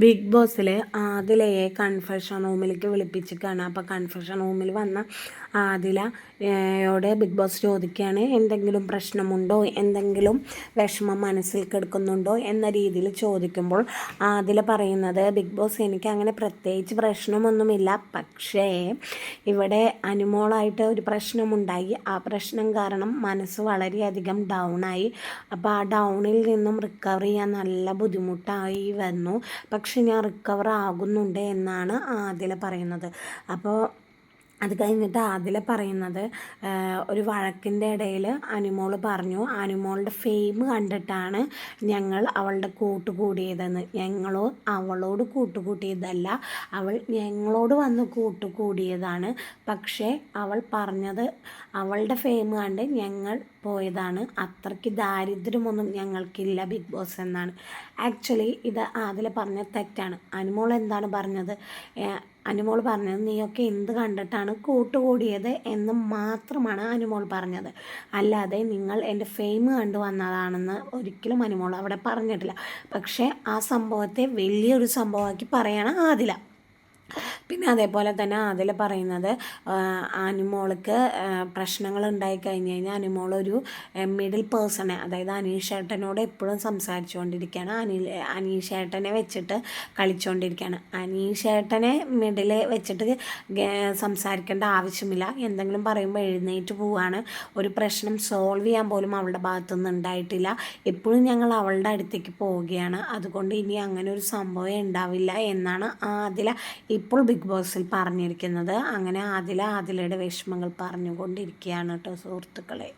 Big ബോസിൽ ആദിലയെ confession റൂമിലേക്ക് വിളിപ്പിച്ചിട്ടാണ്. അപ്പോൾ കൺഫഷൻ റൂമിൽ വന്ന ആദിലയോട് ബിഗ് ബോസ് ചോദിക്കുകയാണ് എന്തെങ്കിലും പ്രശ്നമുണ്ടോ? എന്തെങ്കിലും വിഷമം മനസ്സിൽ കിടക്കുന്നുണ്ടോ? എന്ന രീതിയിൽ ചോദിക്കുമ്പോൾ ആദില പറയുന്നത് ബിഗ് ബോസ് എനിക്ക് അങ്ങനെ പ്രത്യേകിച്ച് പ്രശ്നമൊന്നുമില്ല. പക്ഷേ ഇവിടെ അനുമോളായിട്ട് ഒരു പ്രശ്നമുണ്ടായി. ആ പ്രശ്നം കാരണം മനസ്സ് വളരെയധികം ഡൗണായി അപ്പോൾ ആ ഡൗണിൽ നിന്നും റിക്കവർ ചെയ്യാൻ നല്ല ബുദ്ധിമുട്ടായി വന്നു. പക്ഷെ ഞാൻ റിക്കവർ ആകുന്നുണ്ട് എന്നാണ് ആദില പറയുന്നത്. അപ്പോൾ അത് കഴിഞ്ഞിട്ട് ആദില പറയുന്നത് ഒരു വഴക്കിന്റെ ഇടയിൽ അനുമോൾ പറഞ്ഞു അനുമോളുടെ ഫെയിം കണ്ടിട്ടാണ് ഞങ്ങൾ അവളുടെ കൂട്ടുകൂടിയതെന്ന്. ഞങ്ങളോ അവളോട് കൂട്ടുകൂട്ടിയതല്ല അവൾ ഞങ്ങളോട് വന്ന് കൂട്ടുകൂടിയതാണ്. പക്ഷേ അവൾ പറഞ്ഞത് അവളുടെ ഫെയിം കണ്ട് ഞങ്ങൾ പോയതാണ്. അത്രയ്ക്ക് ദാരിദ്ര്യമൊന്നും ഞങ്ങൾക്കില്ല ബിഗ് ബോസ് എന്നാണ്. ആക്ച്വലി ഇത് അതിൽ പറഞ്ഞ തെറ്റാണ്. അനുമോൾ എന്താണ് പറഞ്ഞത്? അനുമോൾ പറഞ്ഞത് നീയൊക്കെ എന്ത് കണ്ടിട്ടാണ് കൂട്ടുകൂടിയത് എന്ന് മാത്രമാണ് അനുമോൾ പറഞ്ഞത്. അല്ലാതെ നിങ്ങൾ എന്റെ ഫെയിം കണ്ടു വന്നതാണെന്ന് ഒരിക്കലും അനുമോൾ അവിടെ പറഞ്ഞിട്ടില്ല. പക്ഷേ ആ സംഭവത്തെ വലിയൊരു സംഭവമാക്കി പറയണം ആദില. പിന്നെ അതേപോലെ തന്നെ അതിൽ പറയുന്നത് അനുമോൾക്ക് പ്രശ്നങ്ങൾ ഉണ്ടായി കഴിഞ്ഞ് കഴിഞ്ഞാൽ അനുമോൾ ഒരു മിഡിൽ പേഴ്സണെ അതായത് അനീഷേട്ടനോട് എപ്പോഴും സംസാരിച്ചുകൊണ്ടിരിക്കുകയാണ് അനിൽ അനീഷേട്ടനെ വെച്ചിട്ട് കളിച്ചുകൊണ്ടിരിക്കുകയാണ് അനീഷേട്ടനെ മിഡിൽ വെച്ചിട്ട് സംസാരിക്കേണ്ട ആവശ്യമില്ല. എന്തെങ്കിലും പറയുമ്പോൾ എഴുന്നേറ്റ് പോവുകയാണ് ഒരു പ്രശ്നം സോൾവ് ചെയ്യാൻ പോലും അവളുടെ ഭാഗത്തുനിന്ന് ഉണ്ടായിട്ടില്ല. എപ്പോഴും ഞങ്ങൾ അവളുടെ അടുത്തേക്ക് പോവുകയാണ്. അതുകൊണ്ട് ഇനി അങ്ങനെ ഒരു സംഭവം ഉണ്ടാവില്ല എന്നാണ് ആദില ഇപ്പോൾ ബിഗ് ബോസിൽ പറഞ്ഞിരിക്കുന്നത് അങ്ങനെ ആദില ആദിലയുടെ വിഷമങ്ങൾ പറഞ്ഞുകൊണ്ടിരിക്കുകയാണ് കേട്ടോ സുഹൃത്തുക്കളെ.